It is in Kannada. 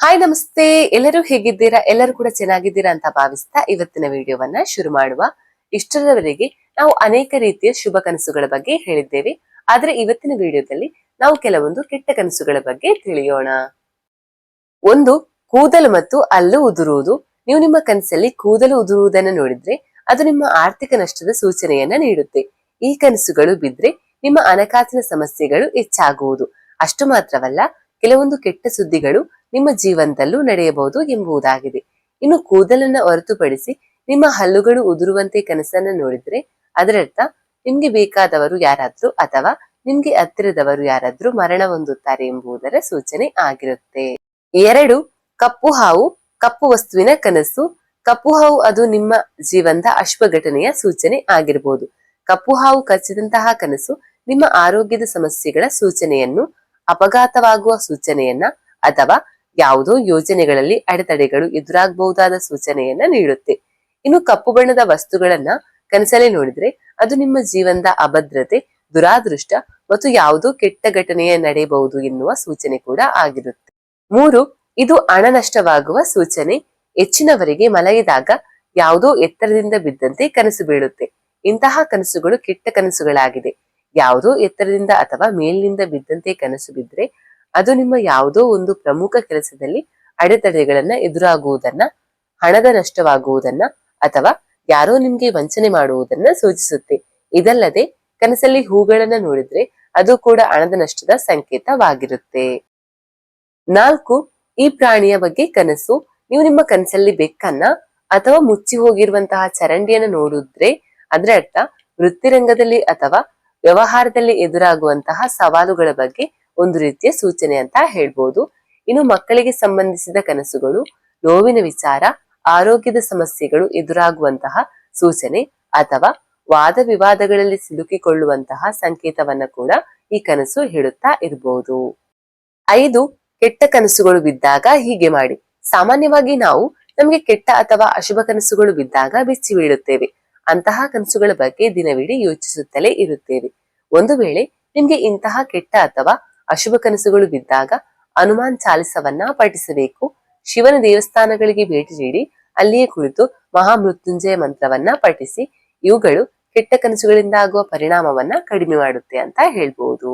ಹಾಯ್ ನಮಸ್ತೆ. ಎಲ್ಲರೂ ಹೇಗಿದ್ದೀರಾ? ಎಲ್ಲರೂ ಕೂಡ ಚೆನ್ನಾಗಿದ್ದೀರಾ ಅಂತ ಭಾವಿಸ್ತಾ ಇವತ್ತಿನ ವಿಡಿಯೋವನ್ನ ಶುರು ಮಾಡುವ. ಇಷ್ಟರವರೆಗೆ ನಾವು ಅನೇಕ ರೀತಿಯ ಶುಭ ಕನಸುಗಳ ಬಗ್ಗೆ ಹೇಳಿದ್ದೇವೆ. ಆದ್ರೆ ಇವತ್ತಿನ ವಿಡಿಯೋದಲ್ಲಿ ನಾವು ಕೆಲವೊಂದು ಕೆಟ್ಟ ಕನಸುಗಳ ಬಗ್ಗೆ ತಿಳಿಯೋಣ. ಒಂದು, ಕೂದಲು ಮತ್ತು ಅಲ್ಲು ಉದುರುವುದು. ನೀವು ನಿಮ್ಮ ಕನಸಲ್ಲಿ ಕೂದಲು ಉದುರುವುದನ್ನು ನೋಡಿದ್ರೆ ಅದು ನಿಮ್ಮ ಆರ್ಥಿಕ ನಷ್ಟದ ಸೂಚನೆಯನ್ನ ನೀಡುತ್ತೆ. ಈ ಕನಸುಗಳು ಬಿದ್ರೆ ನಿಮ್ಮ ಹಣಕಾಸಿನ ಸಮಸ್ಯೆಗಳು ಹೆಚ್ಚಾಗುವುದು. ಅಷ್ಟು ಮಾತ್ರವಲ್ಲ ಕೆಲವೊಂದು ಕೆಟ್ಟ ಸುದ್ದಿಗಳು ನಿಮ್ಮ ಜೀವನದಲ್ಲೂ ನಡೆಯಬಹುದು ಎಂಬುದಾಗಿದೆ. ಇನ್ನು ಕೂದಲನ್ನ ಹೊರತುಪಡಿಸಿ ನಿಮ್ಮ ಹಲ್ಲುಗಳು ಉದುರುವಂತೆ ಕನಸನ್ನ ನೋಡಿದ್ರೆ ಅದರರ್ಥ ನಿಮ್ಗೆ ಬೇಕಾದವರು ಯಾರಾದ್ರೂ ಅಥವಾ ನಿಮ್ಗೆ ಹತ್ತಿರದವರು ಯಾರಾದ್ರೂ ಮರಣ ಹೊಂದುತ್ತಾರೆ ಎಂಬುದರ ಸೂಚನೆ ಆಗಿರುತ್ತೆ. ಎರಡು, ಕಪ್ಪು ಹಾವು, ಕಪ್ಪು ವಸ್ತುವಿನ ಕನಸು. ಕಪ್ಪು ಹಾವು ಅದು ನಿಮ್ಮ ಜೀವನದ ಅಶ್ವ ಘಟನೆಯ ಸೂಚನೆ ಆಗಿರಬಹುದು ಕಪ್ಪು ಹಾವು ಕಚ್ಚಿದಂತಹ ಕನಸು ನಿಮ್ಮ ಆರೋಗ್ಯದ ಸಮಸ್ಯೆಗಳ ಸೂಚನೆಯನ್ನು ಅಪಘಾತವಾಗುವ ಸೂಚನೆಯನ್ನ ಅಥವಾ ಯಾವುದೋ ಯೋಜನೆಗಳಲ್ಲಿ ಅಡೆತಡೆಗಳು ಎದುರಾಗಬಹುದಾದ ಸೂಚನೆಯನ್ನ ನೀಡುತ್ತೆ. ಇನ್ನು ಕಪ್ಪು ಬಣ್ಣದ ವಸ್ತುಗಳನ್ನ ಕನಸಲ್ಲೇ ನೋಡಿದ್ರೆ ಅದು ನಿಮ್ಮ ಜೀವನದ ಅಭದ್ರತೆ, ದುರಾದೃಷ್ಟ ಮತ್ತು ಯಾವುದೋ ಕೆಟ್ಟ ಘಟನೆಯ ನಡೆಯಬಹುದು ಎನ್ನುವ ಸೂಚನೆ ಕೂಡ ಆಗಿರುತ್ತೆ. ಮೂರು, ಇದು ಹಣ ನಷ್ಟವಾಗುವ ಸೂಚನೆ. ಹೆಚ್ಚಿನವರಿಗೆ ಮಲಗಿದಾಗ ಯಾವುದೋ ಎತ್ತರದಿಂದ ಬಿದ್ದಂತೆ ಕನಸು ಬೀಳುತ್ತೆ. ಇಂತಹ ಕನಸುಗಳು ಕೆಟ್ಟ ಕನಸುಗಳಾಗಿದೆ. ಯಾವುದೋ ಎತ್ತರದಿಂದ ಅಥವಾ ಮೇಲಿನಿಂದ ಬಿದ್ದಂತೆ ಕನಸು ಬಿದ್ದರೆ ಅದು ನಿಮ್ಮ ಯಾವುದೋ ಒಂದು ಪ್ರಮುಖ ಕೆಲಸದಲ್ಲಿ ಅಡೆತಡೆಗಳನ್ನ ಎದುರಾಗುವುದನ್ನ, ಹಣದ ನಷ್ಟವಾಗುವುದನ್ನ ಅಥವಾ ಯಾರೋ ನಿಮ್ಗೆ ವಂಚನೆ ಮಾಡುವುದನ್ನ ಸೂಚಿಸುತ್ತೆ. ಇದಲ್ಲದೆ ಕನಸಲ್ಲಿ ಹೂಗಳನ್ನ ನೋಡಿದ್ರೆ ಅದು ಕೂಡ ಹಣದ ನಷ್ಟದ ಸಂಕೇತವಾಗಿರುತ್ತೆ. ನಾಲ್ಕು, ಈ ಪ್ರಾಣಿಯ ಬಗ್ಗೆ ಕನಸು. ನೀವು ನಿಮ್ಮ ಕನಸಲ್ಲಿ ಬೆಕ್ಕನ್ನ ಅಥವಾ ಮುಚ್ಚಿ ಹೋಗಿರುವಂತಹ ಚರಂಡಿಯನ್ನು ನೋಡಿದ್ರೆ, ಅದರ ಅರ್ಥ, ವೃತ್ತಿರಂಗದಲ್ಲಿ ಅಥವಾ ವ್ಯವಹಾರದಲ್ಲಿ ಎದುರಾಗುವಂತಹ ಸವಾಲುಗಳ ಬಗ್ಗೆ ಒಂದು ರೀತಿಯ ಸೂಚನೆ ಅಂತ ಹೇಳ್ಬೋದು. ಇನ್ನು ಮಕ್ಕಳಿಗೆ ಸಂಬಂಧಿಸಿದ ಕನಸುಗಳು, ನೋವಿನ ವಿಚಾರ, ಆರೋಗ್ಯದ ಸಮಸ್ಯೆಗಳು ಎದುರಾಗುವಂತಹ ಸೂಚನೆ ಅಥವಾ ವಾದ ವಿವಾದಗಳಲ್ಲಿ ಸಿಲುಕಿಕೊಳ್ಳುವಂತಹ ಸಂಕೇತವನ್ನ ಕೂಡ ಈ ಕನಸು ಹೇಳುತ್ತಾ ಇರಬಹುದು ಐದು, ಕೆಟ್ಟ ಕನಸುಗಳು ಬಿದ್ದಾಗ ಹೀಗೆ ಮಾಡಿ. ಸಾಮಾನ್ಯವಾಗಿ ನಾವು ನಮಗೆ ಕೆಟ್ಟ ಅಥವಾ ಅಶುಭ ಕನಸುಗಳು ಬಿದ್ದಾಗ ಬಿಚ್ಚಿ ಬೀಳುತ್ತೇವೆ. ಅಂತಹ ಕನಸುಗಳ ಬಗ್ಗೆ ದಿನವಿಡೀ ಯೋಚಿಸುತ್ತಲೇ ಇರುತ್ತೇವೆ. ಒಂದು ವೇಳೆ ನಿಮ್ಗೆ ಇಂತಹ ಕೆಟ್ಟ ಅಥವಾ ಅಶುಭ ಕನಸುಗಳು ಬಿದ್ದಾಗ ಹನುಮಾನ್ ಚಾಲಿಸವನ್ನ ಪಠಿಸಬೇಕು. ಶಿವನ ದೇವಸ್ಥಾನಗಳಿಗೆ ಭೇಟಿ ನೀಡಿ ಅಲ್ಲಿಯೇ ಕುಳಿತು ಮಹಾಮೃತ್ಯುಂಜಯ ಮಂತ್ರವನ್ನ ಪಠಿಸಿ ಇವುಗಳು ಕೆಟ್ಟ ಕನಸುಗಳಿಂದ ಆಗುವ ಪರಿಣಾಮವನ್ನ ಕಡಿಮೆ ಮಾಡುತ್ತೆ ಅಂತ ಹೇಳ್ಬಹುದು